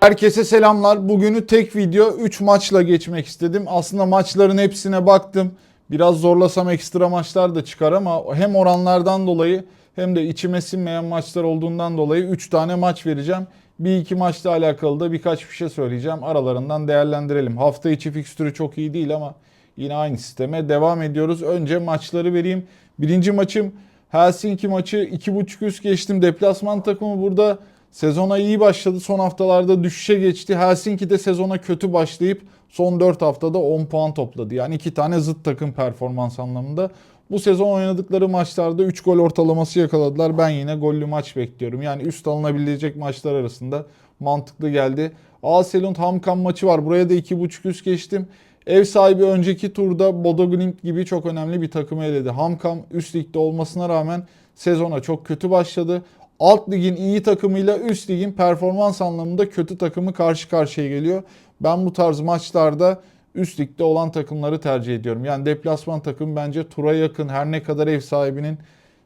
Herkese selamlar. Bugünü tek video 3 maçla geçmek istedim. Aslında maçların hepsine baktım. Biraz zorlasam ekstra maçlar da çıkar ama hem oranlardan dolayı hem de içime sinmeyen maçlar olduğundan dolayı 3 tane maç vereceğim. Bir iki maçla alakalı da birkaç bir şey söyleyeceğim. Aralarından değerlendirelim. Hafta içi fikstürü çok iyi değil ama yine aynı sisteme devam ediyoruz. Önce maçları vereyim. Birinci maçım Helsinki maçı 2.5 üst geçtim. Deplasman takımı burada sezona iyi başladı. Son haftalarda düşüşe geçti. Helsinki de sezona kötü başlayıp son 4 haftada 10 puan topladı. Yani iki tane zıt takım performans anlamında. Bu sezon oynadıkları maçlarda 3 gol ortalaması yakaladılar. Ben yine gollü maç bekliyorum. Yani üst alınabilecek maçlar arasında mantıklı geldi. Aselund Hamkan maçı var. Buraya da 2.5 üst geçtim. Ev sahibi önceki turda Bodo Glimt gibi çok önemli bir takımı eledi. Hamkam üst ligde olmasına rağmen sezona çok kötü başladı. Alt ligin iyi takımıyla üst ligin performans anlamında kötü takımı karşı karşıya geliyor. Ben bu tarz maçlarda üst ligde olan takımları tercih ediyorum. Yani deplasman takım bence tura yakın her ne kadar ev sahibinin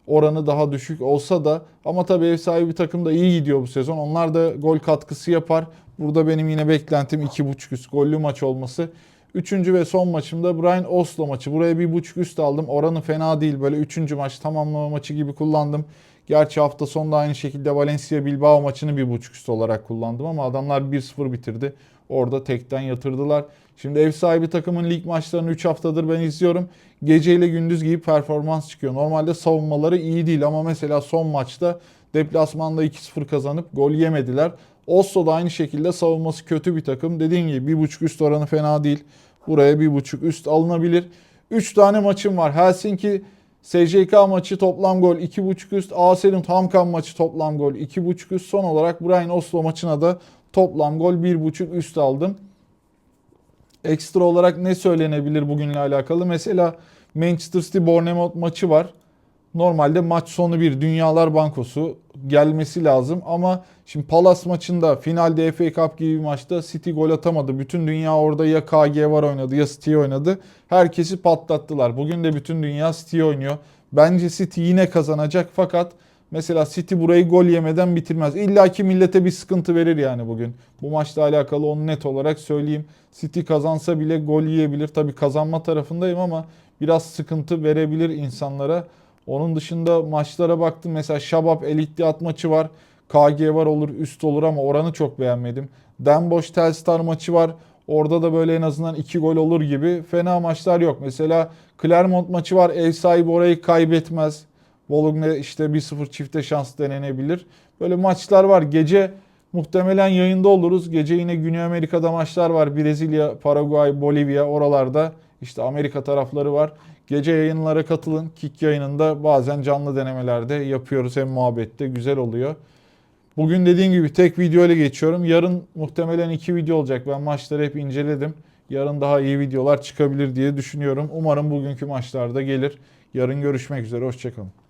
oranı daha düşük olsa da ama tabii ev sahibi takım da iyi gidiyor bu sezon. Onlar da gol katkısı yapar. Burada benim yine beklentim 2.5 üst gollü maç olması. Üçüncü ve son maçımda Brian Oslo maçı. Buraya bir buçuk üst aldım. Oranı fena değil. Böyle üçüncü maç tamamlama maçı gibi kullandım. Gerçi hafta sonunda aynı şekilde Valencia Bilbao maçını bir buçuk üst olarak kullandım ama adamlar 1-0 bitirdi. Orada tekten yatırdılar. Şimdi ev sahibi takımın lig maçlarını 3 haftadır ben izliyorum. Gece ile gündüz gibi performans çıkıyor. Normalde savunmaları iyi değil ama mesela son maçta deplasmanda 2-0 kazanıp gol yemediler. Oslo da aynı şekilde savunması kötü bir takım. Dediğim gibi 1.5 üst oranı fena değil. Buraya 1.5 üst alınabilir. 3 tane maçım var. Helsinki SJK maçı toplam gol 2.5 üst. Aselund Hamkan maçı toplam gol 2.5 üst. Son olarak Brian Oslo maçına da toplam gol 1.5 üst aldım. Ekstra olarak ne söylenebilir bugünle alakalı? Mesela Manchester City Bournemouth maçı var. Normalde maç sonu bir Dünyalar Bankosu gelmesi lazım ama şimdi Palace maçında finalde FA Cup gibi bir maçta City gol atamadı. Bütün dünya orada ya KG var oynadı ya City oynadı. Herkesi patlattılar. Bugün de bütün dünya City oynuyor. Bence City yine kazanacak fakat mesela City burayı gol yemeden bitirmez. İlla ki millete bir sıkıntı verir yani bugün. Bu maçla alakalı onu net olarak söyleyeyim. City kazansa bile gol yiyebilir. Tabii kazanma tarafındayım ama biraz sıkıntı verebilir insanlara. Onun dışında maçlara baktım. Mesela Şabab Elitiyat maçı var. KG var olur üst olur ama oranı çok beğenmedim. Denboş Telstar maçı var. Orada da böyle en azından 2 gol olur gibi. Fena maçlar yok. Mesela Clermont maçı var. Ev sahibi orayı kaybetmez. Bologna işte 1-0 çifte şans denenebilir. Böyle maçlar var. Gece muhtemelen yayında oluruz. Gece yine Güney Amerika'da maçlar var. Brezilya, Paraguay, Bolivya oralarda. İşte Amerika tarafları var. Gece yayınlara katılın. Kick yayınında bazen canlı denemelerde yapıyoruz. Hem muhabbette güzel oluyor. Bugün dediğim gibi tek video ile geçiyorum. Yarın muhtemelen iki video olacak. Ben maçları hep inceledim. Yarın daha iyi videolar çıkabilir diye düşünüyorum. Umarım bugünkü maçlarda gelir. Yarın görüşmek üzere. Hoşçakalın.